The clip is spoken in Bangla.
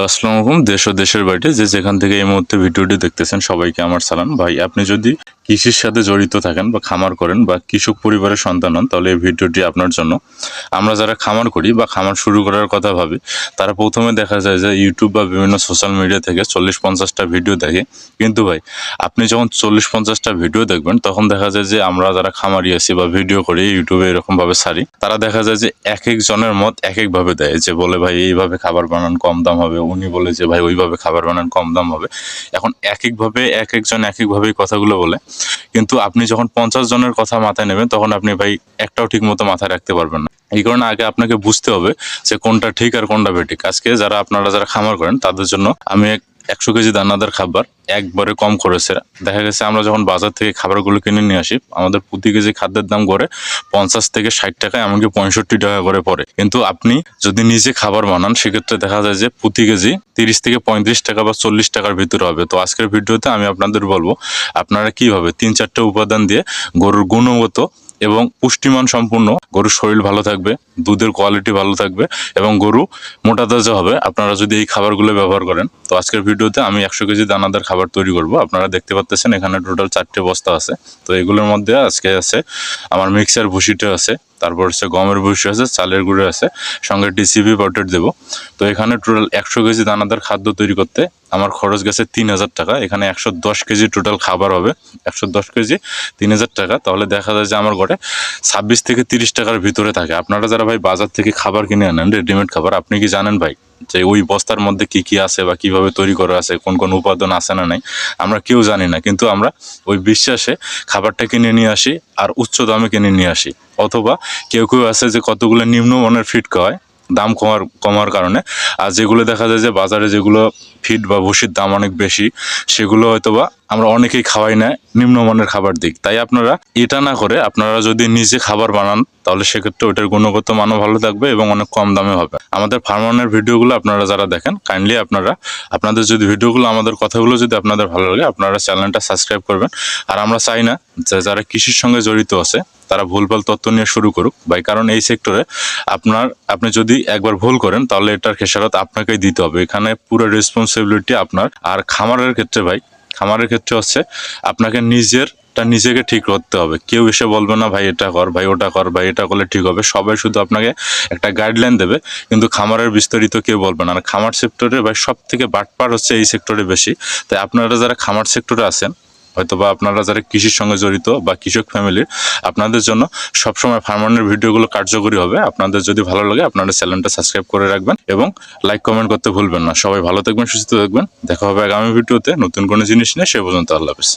হ্যালো আসসালামু আলাইকুম, দেশ ও দেশের বাইরে যে যেখান থেকে এই মুহূর্তে ভিডিওটি দেখতেছেন সবাইকে আমার সালাম। ভাই, আপনি যদি কৃষির সাথে জড়িত থাকেন বা খামার করেন বা কৃষক পরিবারের সন্তান হন, তাহলে এই ভিডিওটি আপনার জন্য। আমরা যারা খামার করি বা খামার শুরু করার কথা ভাবি, তারা প্রথমে দেখা যায় যে ইউটিউব বা বিভিন্ন সোশ্যাল মিডিয়া থেকে চল্লিশ পঞ্চাশটা ভিডিও দেখে। কিন্তু ভাই, আপনি যখন চল্লিশ পঞ্চাশটা ভিডিও দেখবেন, তখন দেখা যায় যে আমরা যারা খামারি আছি বা ভিডিও করি ইউটিউবে এরকমভাবে সারি, তারা দেখা যায় যে এক একজনের মত এক একভাবে দেয়, যে বলে, ভাই, এইভাবে খাবার বানান, কম দাম হবে উনি বলে যে, ভাই, ওইভাবে খাবার বানান, কম দাম হবে। এখন এক একভাবে এক একজন এক একভাবেই কথাগুলো বলে। কিন্তু আপনি যখন পঞ্চাশ জনের কথা মাথায় নেবেন, তখন আপনি, ভাই, একটাও ঠিক মতো মাথায় রাখতে পারবেন না। এই কারণে আগে আপনাকে বুঝতে হবে যে, কোনটা ঠিক আর কোনটা বেঠিক। আজকে যারা, আপনারা যারা খামার করেন, তাদের জন্য আমি এক একশো কেজি দানাদার খাবার একবারে কম খরচে দেখা গেছে আমরা যখন বাজার থেকে খাবারগুলো কিনে নিয়ে আসি, আমাদের প্রতি কেজি খাদ্যের দাম করে পঞ্চাশ থেকে ষাট টাকা, এমনকি পঁয়ষট্টি টাকা করে পড়ে। কিন্তু আপনি যদি নিজে খাবার বানান, সেক্ষেত্রে দেখা যায় যে প্রতি কেজি তিরিশ থেকে পঁয়ত্রিশ টাকা বা চল্লিশ টাকার ভিতরে হবে। তো আজকের ভিডিওতে আমি আপনাদের বলব, আপনারা কীভাবে তিন চারটে উপাদান দিয়ে গরুর গুণগত এবং পুষ্টিমান সম্পূর্ণ। গরুর শরীর ভালো থাকবে, দুধের কোয়ালিটি ভালো থাকবে এবং গরু মোটা তাজা হবে। আপনারা যদি এই খাবারগুলো ব্যবহার করেন, তো আজকের ভিডিওতে আমি একশো কেজি দানাদার খাবার তৈরি করব। আপনারা দেখতে পাচ্ছেন এখানে টোটাল চারটে বস্তা আছে। তো এগুলোর মধ্যে আজকে আছে আমার মিক্সার ভুসিটা আছে। তারপর হচ্ছে গমের ভুষি আছে, চালের গুঁড়ো আছে, সঙ্গে ডিসিপি পাউডার দেবো। তো এখানে টোটাল একশো কেজি দানাদার খাদ্য তৈরি করতে আমার খরচ গেছে তিন হাজার টাকা। এখানে একশো দশ কেজি টোটাল খাবার হবে। একশো দশ কেজি, তিন হাজার টাকা। তাহলে দেখা যায় যে আমার ঘরে ছাব্বিশ থেকে তিরিশ টাকার ভিতরে থাকে। আপনারা যারা ভাই বাজার থেকে খাবার কিনে আনেন রেডিমেড খাবার, আপনি কি জানেন ভাই? যে ওই বস্তার মধ্যে কি কি আছে বা কীভাবে তৈরি করা আছে, কোন কোন উপাদান আছে না নাই, আমরা কেউ জানি না। কিন্তু আমরা ওই বিশ্বাসে খাবারটা কিনে নিয়ে আসি আর উচ্চ দামে কিনে নিয়ে আসি। অথবা কেউ কেউ আছে যে কতগুলো নিম্নমানের ফিট খাওয়ায় দাম কমার কমার কারণে। আর যেগুলো দেখা যায় যে বাজারে যেগুলো ফিট বা ভুসির দাম অনেক বেশি, সেগুলো হয়তোবা আমরা অনেকেই খাওয়াই না, নিম্নমানের খাবার দিক। তাই আপনারা এটা না করে আপনারা যদি নিজে খাবার বানান, তাহলে সেক্ষেত্রে ওইটার গুণগত মানও ভালো থাকবে এবং অনেক কম দামে হবে। আমাদের ফার্মানের ভিডিওগুলো আপনারা যারা দেখেন কাইন্ডলি আপনারা, আপনাদের যদি ভিডিওগুলো, আমাদের কথাগুলো যদি আপনাদের ভালো লাগে, আপনারা চ্যানেলটা সাবস্ক্রাইব করবেন। আর আমরা চাই না যারা কৃষির সঙ্গে জড়িত আছে তারা ভুলভাল তথ্য নিয়ে শুরু করুক। ভাই কারণ এই সেক্টরে আপনার, আপনি যদি একবার ভুল করেন, তাহলে এটার খেসারত আপনাকেই দিতে হবে। এখানে পুরো রেসপন্সিবিলিটি আপনার। আর খামারের ক্ষেত্রে ভাই, খামারের ক্ষেত্রে হচ্ছে আপনাকে নিজের টা নিজেকে ঠিক করতে হবে। কেউ এসে বলবে না, ভাই, এটা কর, ভাই, ওটা কর, ভাই, এটা করলে ঠিক হবে। সবাই শুধু আপনাকে একটা গাইডলাইন দেবে, কিন্তু খামারের বিস্তারিত কেউ বলবে না। আর খামার সেক্টরে ভাই সব থেকে বাটপার হচ্ছে এই সেক্টরে বেশি। তাই আপনারা যারা খামার সেক্টরে আছেন হয়তো বা আপনারা যারা কৃষির সঙ্গে জড়িত বা কৃষক ফ্যামিলির আপনাদের জন্য সবসময় ফার্মানের ভিডিওগুলো কার্যকরী হবে। আপনাদের যদি ভালো লাগে, আপনারা চ্যানেলটা সাবস্ক্রাইব করে রাখবেন এবং লাইক কমেন্ট করতে ভুলবেন না। সবাই ভালো থাকবেন, সুস্থ থাকবেন। দেখা হবে আগামী ভিডিওতে নতুন কোনো জিনিস নিয়ে। সে পর্যন্ত আল্লাহ হাফিজ।